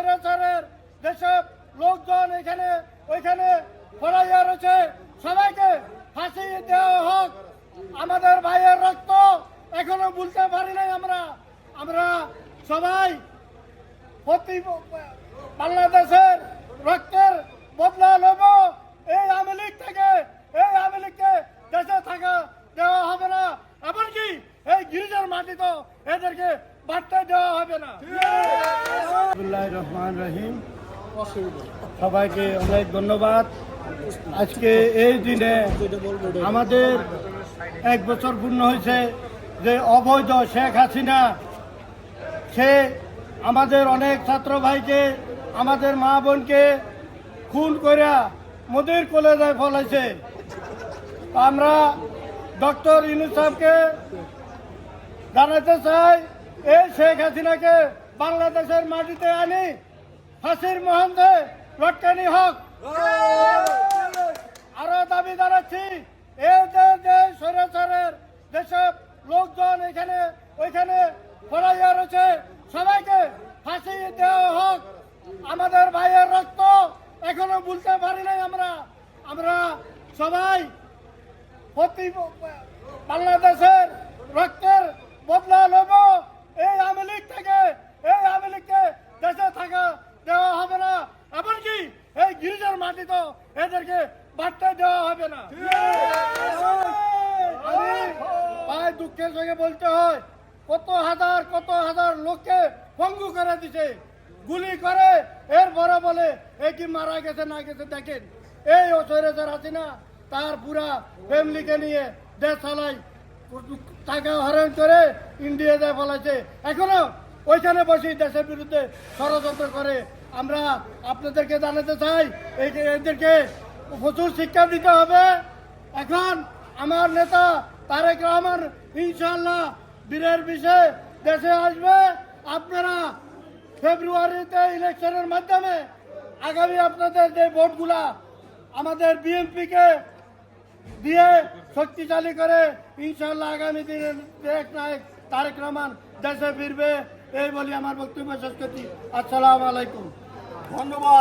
স্বৈরাচারের যেসব লোকজন এখানে, ওইখানে ফলাইয়া রয়েছে, সবাইকে ফাঁসি দেওয়া হোক। আমাদের ভাইয়ের রক্ত এখনও ভুলতে পারি নাই আমরা। আমরা সবাই প্রতি বাংলাদেশের রক্তের বদলা নেব। এই আওয়ামী লীগ থেকে, এই আওয়ামী লীগকে দেশে থাকা দেওয়া হবে না। এমনকি এই গিরিজার মাটি তো এদেরকে বাড়তে দেওয়া হবে না। রহমান রহিম। সবাইকে অনেক ধন্যবাদ। আজকে এই দিনে আমাদের এক বছর পূর্ণ হয়েছে যে অবৈধ শেখ হাসিনা, সে আমাদের অনেক ছাত্র ভাইকে, আমাদের মা বোনকে খুন করিয়া মোদির কলেজায় ফলাইছে। আমরা ডক্টর ইউনুস সাহেবকে জানাতে চাই, এই শেখ হাসিনাকে বাংলাদেশের মাটিতে আনি, ফাঁসির মহান্তে রটকানি হোক। আরও দাবি জানাচ্ছি এই যে যেসব লোকজন এখানে, ওইখানে ফলাইয়া রয়েছে, সবাইকে ফাঁসি দেওয়া হোক। আমাদের ভাইয়ের রক্ত এখনও ভুলতে পারি নাই আমরা। আমরা সবাই প্রতি বাংলাদেশের রক্তের বদলা নেব এই আওয়ামী লীগ থেকে এই আওয়ামী লীগকে দেশে থাকা দেওয়া হবে না এমনকি এই গিরিজার মাটি তো এদেরকে বাড়তে দেওয়া হবে না। ভাই দুঃখের সঙ্গে বলতে হয় কত হাজার কত হাজার লোককে পঙ্গু করে দিছে গুলি করে এর বড় বলে এ কি মারা গেছে না গেছে দেখেন। এই অচৈরাচার আছে না তার পুরা ফ্যামিলিকে নিয়ে দেশ চালাই টাকা হরণ করে ইন্ডিয়া যায় ফলাইছে এখনও ওইখানে বসে দেশের বিরুদ্ধে ষড়যন্ত্র করে। আমরা আপনাদেরকে জানাতে চাই, এই এদেরকে প্রচুর শিক্ষা দিতে হবে। এখন আমার নেতা তারেক রহমান ইনশাল্লাহ বীরের বিষয়ে দেশে আসবে। আপনারা ফেব্রুয়ারিতে ইলেকশনের মাধ্যমে আগামী আপনাদের যে ভোটগুলা আমাদের বিএনপিকে দিয়ে শক্তিশালী করে ইনশাল্লাহ আগামী দিনে দেশ নায়ক তারেক রহমান দেশে ফিরবে। এই বলি আমার বক্তব্য শেষ করছি। আসসালামু আলাইকুম। ধন্যবাদ।